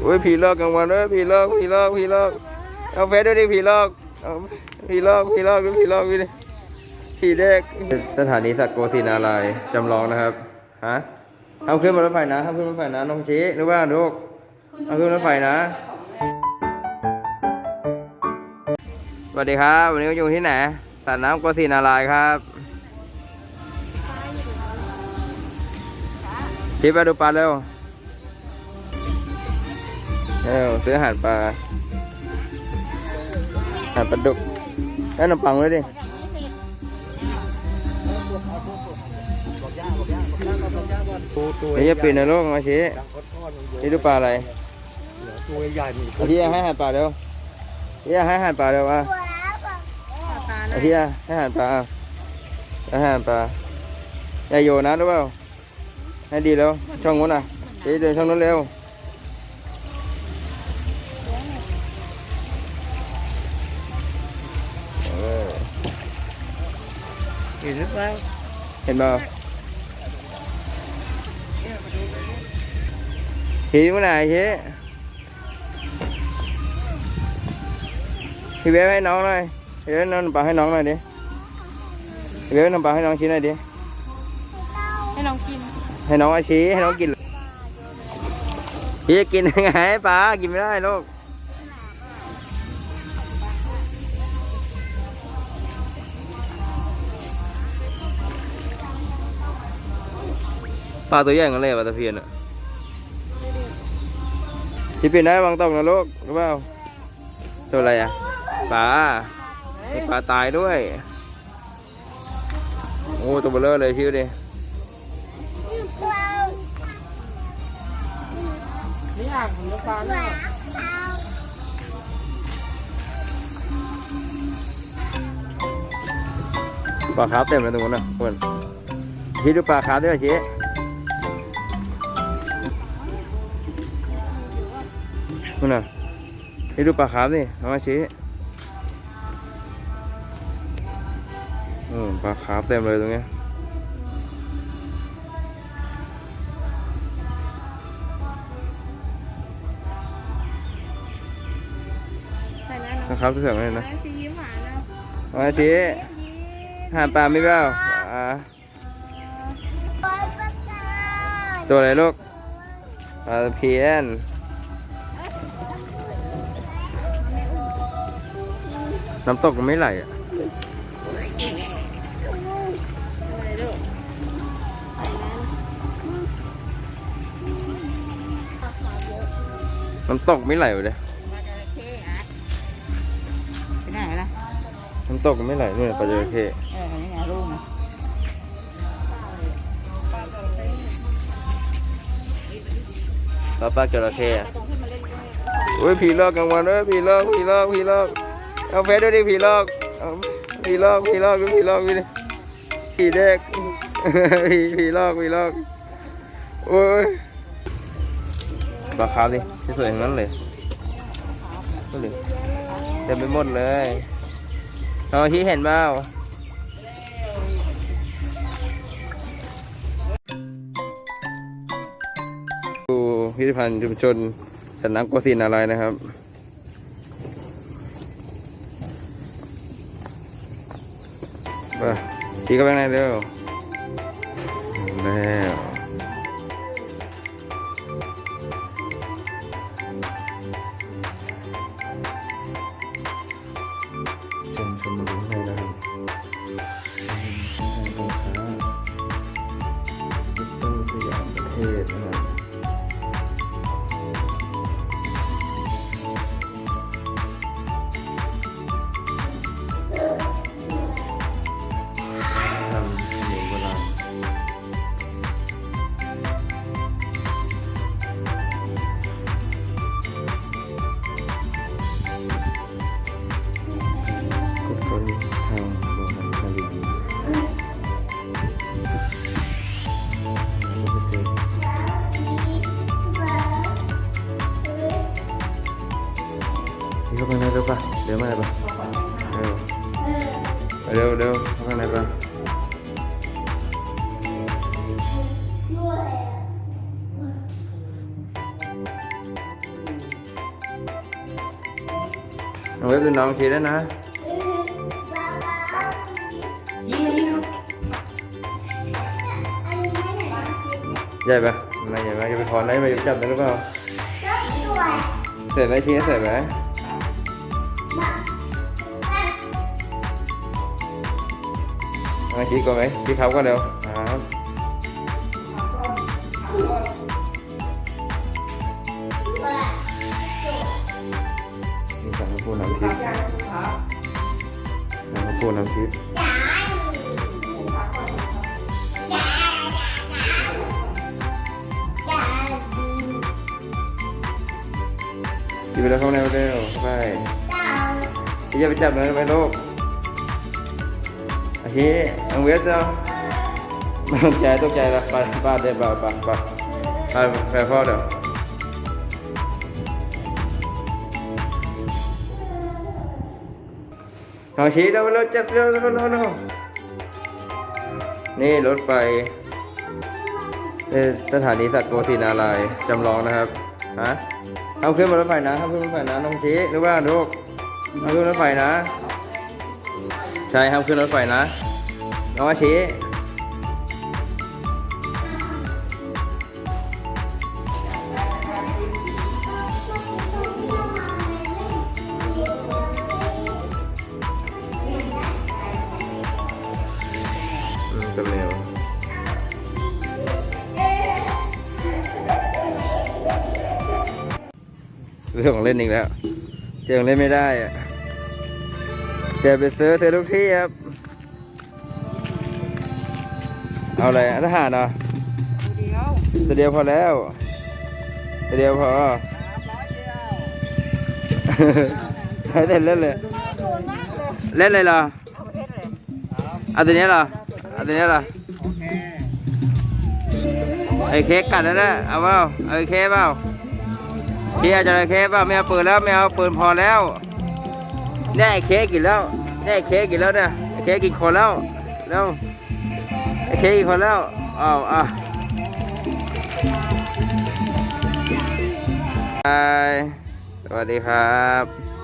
โอ้ยผีหลอกกลางวันเว้ยผีหลอกผีหลอกผีหลอกเอาเฟซด้วยดิผีหลอกเอาผีหลอกผีหลอกดูผีหลอกดูดิผีเด็กสถานีสักโกศินารายจำลองนะครับฮะเอาขึ้นมารถไฟนะเอาขึ้นรถไฟนะน้องชี้หรือว่าลูกเอาขึ้นรถไฟนะสวัสดีครับ วันนี้เราอยู่ที่ไหนสระน้ำโกศินารายครับชี้ไปดูปลาเร็ว เออซื้ออาหารปลาอาหารปลาดุกแล้วขนมปังเลยดินี่จะปิดนะลูกมาชี้นี่ดูปลาอะไรตัวใหญ่มีอาชี้ให้อาหารปลาเร็วอาชี้ให้อาหารปลาเร็วอะอาชี้ให้อาหารปลาอะให้อาหารปลาอย่าโยนนะรู้เปล่าให้ดีแล้วช่องนู้นอะชี้เดินช่องนู้นเร็ว เห็นหรือเปล่าเห็นเปล่าชี้มาไหนชี้พี่เบ๊ให้น้องหน่อยพี่เบ๊น้องปลาให้น้องหน่อยดิพี่เบ๊น้ำปลาให้น้องชี้หน่อยดิให้น้องกิน ให้น้องอาชี้ให้น้องกินชี้กินยังไงปลากินไม่ได้ลูก ปลาตัวใหญ่กันเลยปลาตะเพียนอะที่เป็นได้บางตกนะลูกรู้เปล่าตัวอะไรอะปลาปลาตายด้วย โอ้ตัวเบลอเลยชิวดินี่อ่างของน้ำปลาเนี่ยปลาคาร์ฟเต็มเลยตรงนู้นนะเพื่อนชี้ดูปลาคาร์ฟด้วยชี้ นู่นน่ะชี้ดูปลาคาร์ฟดิเอามาชี้อืมปลาคาร์ฟเต็มเลยตรงเนี้ยใส่แล้วปลาคาร์ฟตัวเสือกเลยนะซียิ้มหวานแล้วเอามาชี้หาปลาไม่เปล่าอ่าตัวอะไรลูกปลาตะเพียน น้ำตกมันไม่ไหลอะอะไรลูกน้ำตกไม่ไหลเลยปลาจระเข้อะไปไหนล่ะน้ำตกมันไม่ไหลนู่นปลาจระเข้เออนี่ไงลูกนะปลาปลาจระเข้อะโอ้ยผีหลอกกลางวันเว้ยผีหลอกผีหลอกผีหลอก เอาเฟซด้วยดิผีหลอกเอาผีหลอกผีหลอกดูผีหลอกดูดิผีเด็กผีผีหลอกผีหลอกโอ้ยปลาคาร์ฟดิสวยๆทั้งนั้นเลยนั่นเลยเต็มไปหมดเลยเอาที่เห็นเปล่าดูพิพิธภัณฑ์ชุมชนสันน้ำโกสินอะไรนะครับ ไปทีก็ไปไหนเร็วแล้ เข้าไปไหนเร็วป่ะเดี๋ยวมาเลยป่ะเร็วเร็วเร็วเข้าไปไหนป่ะองเว็บดูน้องทีแล้วนะใหญ่ปะไม่ใหญ่ไหมจะไปขอไหนมาจับได้หรือเปล่าเสร็จไหมทีนี้เสร็จไหม เอาชี้ก่อนไหมชี้เขาก็เร็วครับนี่สั่งข้าวปูน้ำทิพย์สั่งข้าวปูน้ำทิพย์กินไปแล้วเข้าในเร็วไปพี่จะไปจับน่อยไหมลูก อาชีอังเวสเนาะม่ตกใจตกใจละไปบ้านเดินไปไปไปไปไปพ่อเดี๋ยวเอาชี้เร็วเร็วจับเร็วเร็วเร็วเร็วนี่รถไฟสถานีสัตว์โกศินารายจำลองนะครับฮะเอาขึ้นมารถไฟนะเอาขึ้นรถไฟนะน้องชี้หรือว่าลูกเอาขึ้นรถไฟนะ ใช่ห้าขึ้นรถไฟนะ น้องอาชีจำเร็วเรื่องของเล่นอีกแล้ว เจอของเล่นไม่ได้อะเจอไปซื้อเธอทุกที่ครับ เอาอะไรอะทหารเหรอเดียวตัวเดียวพอแล้วตัวเดียวพอใช้เล่นเล่นเลยเล่นเลยเหรอเอาตัวนี้เหรอเอาตัวนี้เหรอไอ้เค้กกัดแล้วนะเอาเปล่าเอาไอ้เค้กเปล่าเค้กอาจะไอ้เค้กเปล่าไม่เอาปืนแล้วไม่เอาปืนพอแล้วเนี่ยไอ้เค้กกินแล้วเนี่ยไอ้เค้กกินแล้วเนี่ยเค้กกินคนแล้วแล้ว เคอีกคนแล้วอ้าวอะบายสวัสดีครับ